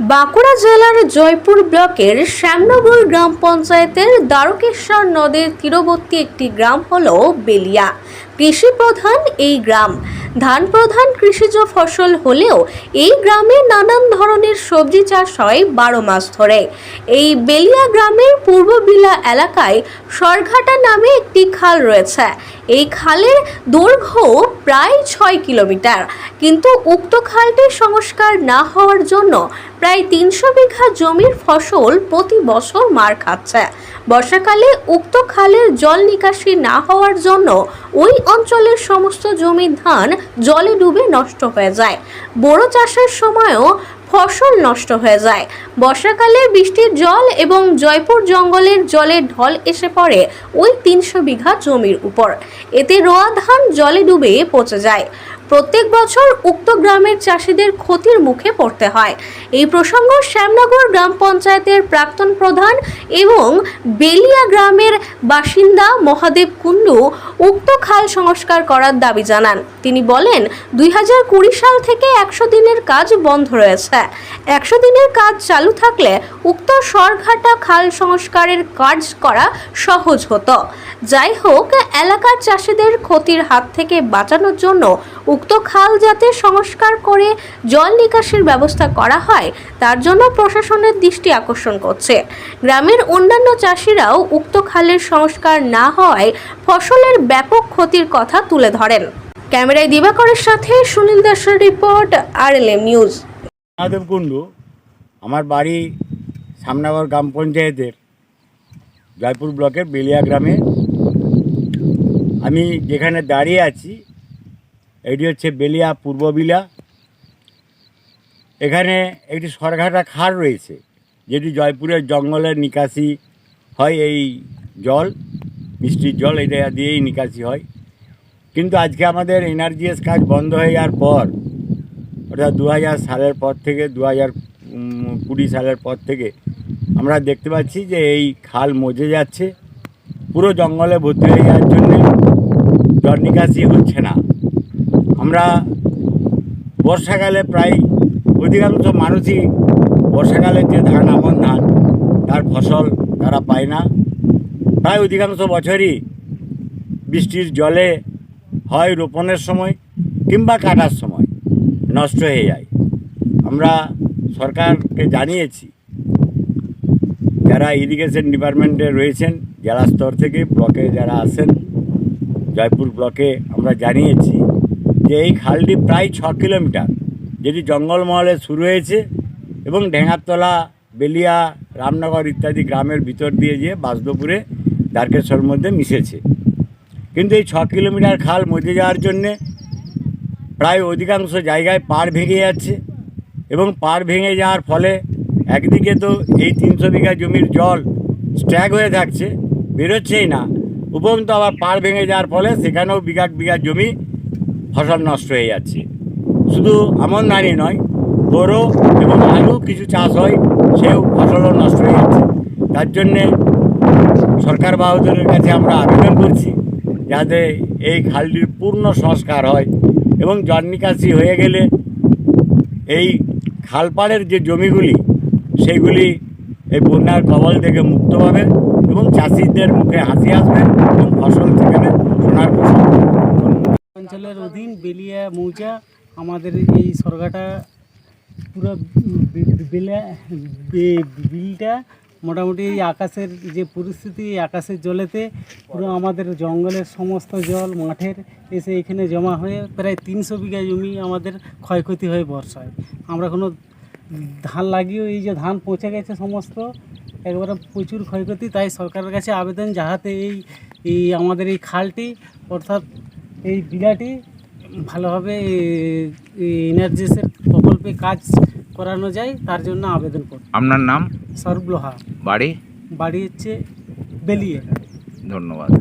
বাঁকুড়া জেলার জয়পুর ব্লকের শ্যামনগর গ্রাম পঞ্চায়েতের দ্বারকেশ্বর নদের তীরবর্তী একটি গ্রাম হল বেলিয়া। কৃষি প্রধান এই গ্রাম। ধান প্রধান কৃষিজ ফসল হলেও এই গ্রামে নানান ধরনের সবজি চাষ হয় বারো মাস ধরে। এই বেলিয়া গ্রামের পূর্ব বিলা এলাকায় সরঘাটা নামে একটি খাল রয়েছে। এই খালের দৈর্ঘ্য প্রায় ছয় কিলোমিটার। কিন্তু উক্ত খালটি সংস্কার না হওয়ার জন্য প্রায় তিনশো বিঘা জমির ফসল প্রতি বছর মার খাচ্ছে। বর্ষাকালে উক্ত খালের জল নিকাশি না হওয়ার জন্য ওই অঞ্চলের সমস্ত জমির ধান জলে ডুবে নষ্ট হয়ে যায়। বড় চাষের সময়ও ফসল নষ্ট হয়ে যায়। বর্ষাকালে বৃষ্টির জল এবং জয়পুর জঙ্গলের জলের ঢল এসে পড়ে ওই তিনশো বিঘা জমির উপর। এতে রোয়া ধান জলে ডুবে পচে যায়। প্রত্যেক বছর উক্ত গ্রামের চাষিদের ক্ষতির মুখে পড়তে হয়। এই প্রসঙ্গ শ্যামনগর গ্রাম পঞ্চায়েতের প্রাক্তন প্রধান এবং বেলিয়া গ্রামের বাসিন্দা মহাদেব কুণ্ডু উক্ত খাল সংস্কার করার দাবি জানান। তিনি বলেন, দুই হাজার কুড়ি সাল থেকে একশো দিনের কাজ বন্ধ রয়েছে। একশো দিনের কাজ চালু থাকলে উক্ত সরঘাটা খাল সংস্কারের কাজ করা সহজ হতো। যাই হোক, এলাকার চাষিদের ক্ষতির হাত থেকে বাঁচানোর জন্য উক্ত খাল যাতে সংস্কার করে জল নিকাশির ব্যবস্থা করা হয়, তার জন্য প্রশাসনের দৃষ্টি আকর্ষণ করছে। গ্রামের অন্যান্য চাষিরাও উক্ত খালের সংস্কার না হওয়ায় ফসলের ব্যাপক ক্ষতির কথা তুলে ধরেন। ক্যামেরায় দিবাকরের সাথে সুনীল দাসের report R L M news. Mahadev Kundu, আমার বাড়ি সামনাগর গ্রাম পঞ্চায়েতের জয়পুর ব্লকের বেলিয়া গ্রামে। আমি যেখানে দাঁড়িয়ে আছি, এটি হচ্ছে বেলিয়া পূর্ব বিলা। এখানে একটি সরঘাটা খাল রয়েছে, যেটি জয়পুরের জঙ্গলের নিকাশি হয় এই জল। বৃষ্টির জল এটা দিয়েই নিকাশি হয়। কিন্তু আজকে আমাদের এনআরজিএস কাজ বন্ধ হয়ে যাওয়ার পর অর্থাৎ দু হাজার সালের পর থেকে দু হাজার কুড়ি সালের পর থেকে আমরা দেখতে পাচ্ছি যে এই খাল মজে যাচ্ছে, পুরো জঙ্গলে ভর্তি হয়ে যাওয়ার জন্যে জল নিকাশি হচ্ছে না। আমরা বর্ষাকালে প্রায় অধিকাংশ মানুষই বর্ষাকালে যে ধান আমন ধান, তার ফসল তারা পায় না। প্রায় অধিকাংশ বছরই বৃষ্টির জলে হয় রোপণের সময় কিংবা কাটার সময়। নষ্ট হয়ে যায়। আমরা সরকারকে জানিয়েছি, যারা ইরিগেশন ডিপার্টমেন্টে রয়েছেন, জেলা স্তর থেকে ব্লকে যারা আছেন, জয়পুর ব্লকে আমরা জানিয়েছি যে এই খালটি প্রায় ছ কিলোমিটার, যেটি জঙ্গলমহলে শুরু হয়েছে এবং ঢেঙ্গারতলা, বেলিয়া, রামনগর ইত্যাদি গ্রামের ভিতর দিয়ে গিয়ে বাসদপুরে দ্বারকেশ্বর মধ্যে মিশেছে। কিন্তু এই ছ কিলোমিটার খাল মজে যাওয়ার জন্যে প্রায় অধিকাংশ জায়গায় পাড় ভেঙে যাচ্ছে এবং পাড় ভেঙে যাওয়ার ফলে একদিকে তো এই তিনশো বিঘা জমির জল স্ট্যাগ হয়ে থাকছে, বেরোচ্ছেই না। উপরন্ত আবার পাড় ভেঙে যাওয়ার ফলে সেখানেও বিঘা বিঘা জমি ফসল নষ্ট হয়ে যাচ্ছে। শুধু আমন ধানই নয় গরু এবং আলু কিছু চাষ হয়, সেও ফসলও নষ্ট হয়ে যাচ্ছে। তার জন্যে সরকার বাহাদুরের কাছে আমরা আবেদন করছি যাতে এই খালটির পূর্ণ সংস্কার হয় এবং জল নিকাশি হয়ে গেলে এই খালপাড়ের যে জমিগুলি সেইগুলি এই বন্যার কবল থেকে মুক্ত পাবে এবং চাষিদের মুখে হাসি আসবে এবং ফসল সেখানে সোনার অঞ্চলের অধীন বেলিয়া, মৌজা, আমাদের এই সরগাটা পুরো বিলা বিলটা মোটামুটি এই আকাশের যে পরিস্থিতি আকাশের জলেতে পুরো আমাদের জঙ্গলের সমস্ত জল মাঠের এসে এখানে জমা হয়ে প্রায় তিনশো বিঘা জমি আমাদের ক্ষয়ক্ষতি হয়ে বর্ষায়। আমরা কোনো ধান লাগিয়েও এই যে ধান পচে গেছে সমস্ত, একবারে প্রচুর ক্ষয়ক্ষতি, তাই সরকারের কাছে আবেদন যাহাতে এই এই আমাদের এই খালটি, অর্থাৎ এই বিলাটি ভালোভাবে এনার্জিসের প্রকল্পে কাজ করানো যায় তার জন্য আবেদন করব। আপনার নাম? সরব লোহা বাড়ি? বাড়ি হচ্ছে বেলিয়ে। ধন্যবাদ।